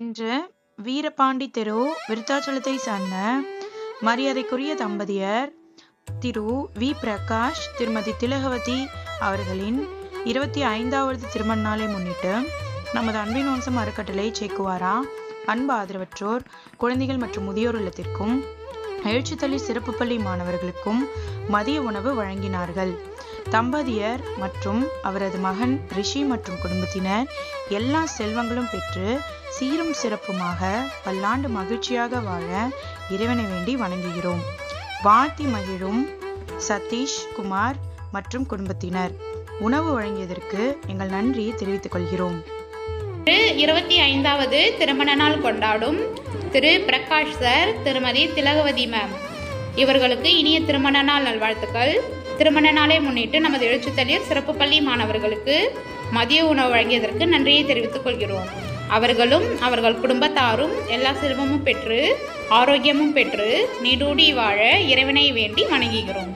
இன்று வீரபாண்டி தெரு விருத்தாச்சலத்தை சார்ந்த மரியாதைக்குரிய தம்பதியர் திரு வி. பிரகாஷ் திருமதி திலகவதி அவர்களின் இருபத்தி ஐந்தாவது திருமண நாளை முன்னிட்டு நமது அன்பின் வம்சம் அறக்கட்டளை சேக்குவாரா அன்பு ஆதரவற்றோர் குழந்தைகள் மற்றும் முதியோர் இல்லத்திற்கும் எழுச்சித்தள்ளி சிறப்பு பள்ளி மாணவர்களுக்கும் மதிய உணவு வழங்கினார்கள். தம்பதியர் மற்றும் அவரது மகன் ரிஷி மற்றும் குடும்பத்தினர் எல்லா செல்வங்களும் பெற்று சீரும் சிறப்புமாக பல்லாண்டு மகிழ்ச்சியாக வாழ இறைவனை வேண்டி வணங்குகிறோம். வாழ்த்தி மகிழும் சதீஷ் குமார் மற்றும் குடும்பத்தினர். உணவு வழங்கியதற்கு எங்கள் நன்றியை தெரிவித்துக் கொள்கிறோம். இருபத்தி ஐந்தாவது திருமண நாள் கொண்டாடும் திரு பிரகாஷ் சார் திருமதி திலகவதி மேம் இவர்களுக்கு இனிய திருமண நாள் நல்வாழ்த்துக்கள். திருமண நாளை முன்னிட்டு நமது எழுச்சித்தளிர் சிறப்பு பள்ளி மாணவர்களுக்கு மதிய உணவு வழங்கியதற்கு நன்றியை தெரிவித்துக் கொள்கிறோம். அவர்களும் அவர்கள் குடும்பத்தாரும் எல்லா செல்வமும் பெற்று ஆரோக்கியமும் பெற்று நீடூடி வாழ இறைவனை வேண்டி வணங்குகிறோம்.